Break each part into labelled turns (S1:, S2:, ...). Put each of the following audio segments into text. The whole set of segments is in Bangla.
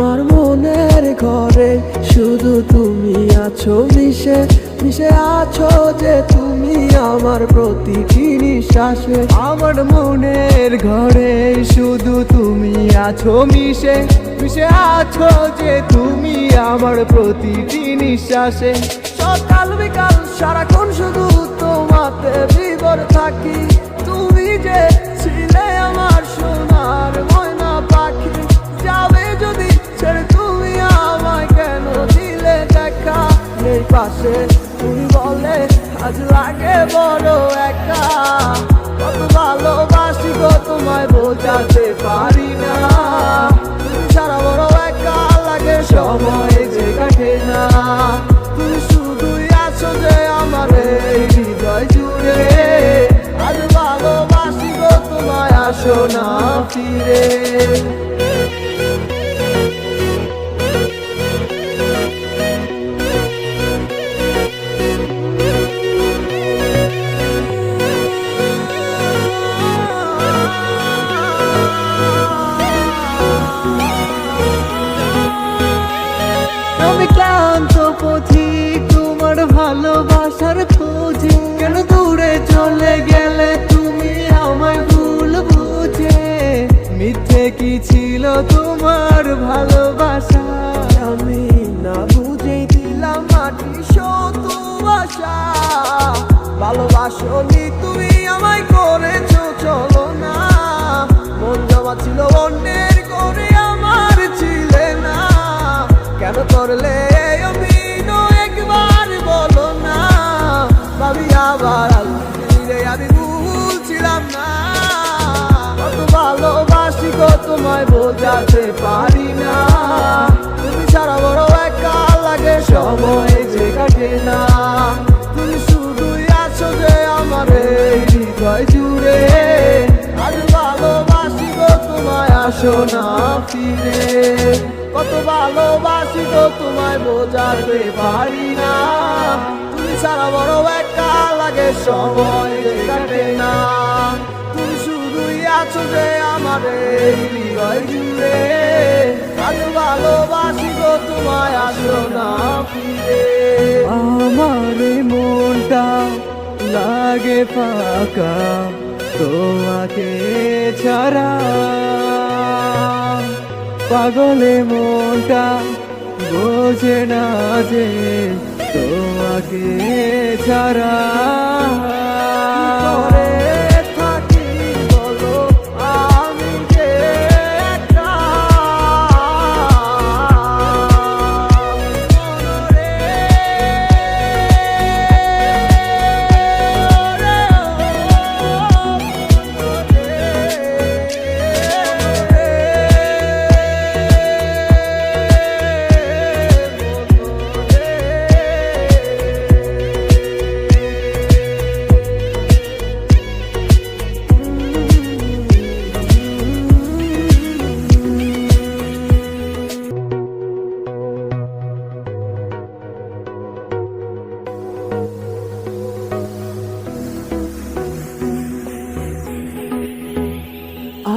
S1: মনের ঘরে শুধু তুমি আছো, মিশে মিশে আছো যে তুমি আমার প্রতিটি নিঃশ্বাসে।
S2: আমার মনের ঘরে শুধু তুমি আছো, মিশে মিশে আছো যে তুমি আমার প্রতিটি নিঃশ্বাসে।
S1: সকাল বিকাল, সারাক্ষণ শুধু তোমাতে বিবর থাকি। পাশে তুমি বলে আজ লাগে বড় একা। কত ভালোবাসি গো তোমায় বোঝাতে পারি না। ভালোবাসনি তুমি আমায় করেছ, চলো না। মন জমা ছিল অন্যের করে, আমার ছিলে না। কেন করলে একবার বলো না। ভাবি আবার আমি ভুলছিলাম না। কত ভালোবাসি গো, তোমায় বোঝাতে পারি আসো না ফিরে। কত ভালোবাসি গো তোমায় বোঝাতে পারি না। তুমি সারা বড় একা লাগে সময় কাটে না। তুমি শুধুই আছো যে আমার হৃদয় জুড়ে। আজ ভালোবাসি গো তোমায় আসো না ফিরে।
S2: আমার মনটা লাগে ফাঁকা। তোমাকে ছাড়া পাগলে মনটা বোঝে না যে তোমাকে ছাড়া।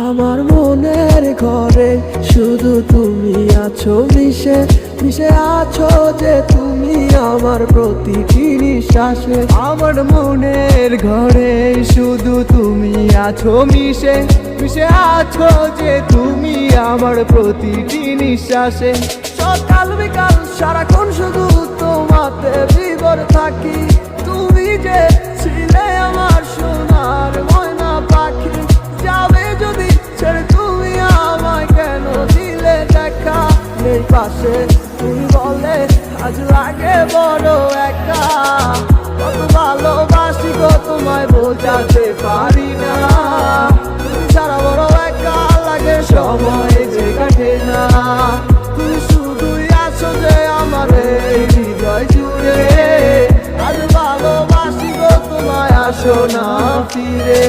S1: আমার মনের ঘরে শুধু তুমি আছো, মিশে মিশে আছো যে তুমি আমার প্রতিটি নিঃশ্বাসে।
S2: আমার মনের ঘরে শুধু তুমি আছো, মিশে মিশে আছো যে তুমি আমার প্রতিটি নিঃশ্বাসে।
S1: সকাল বিকাল, সারাক্ষণ শুধু তোমাতে বিবর থাকি। তুমি যে ছিলে আমার সোনার ময়না পাখি পাশে, তুমি বলে, আজ লাগে বড় একা। কত ভালোবাসি গো, তোমায় বোঝাতে পারি না। সারা বড় একা লাগে, সময় যে কাটে না। তুমি শুধুই আছো যে আমার হৃদয় জুড়ে। আজ ভালোবাসি গো, তোমায় আসো না ফিরে।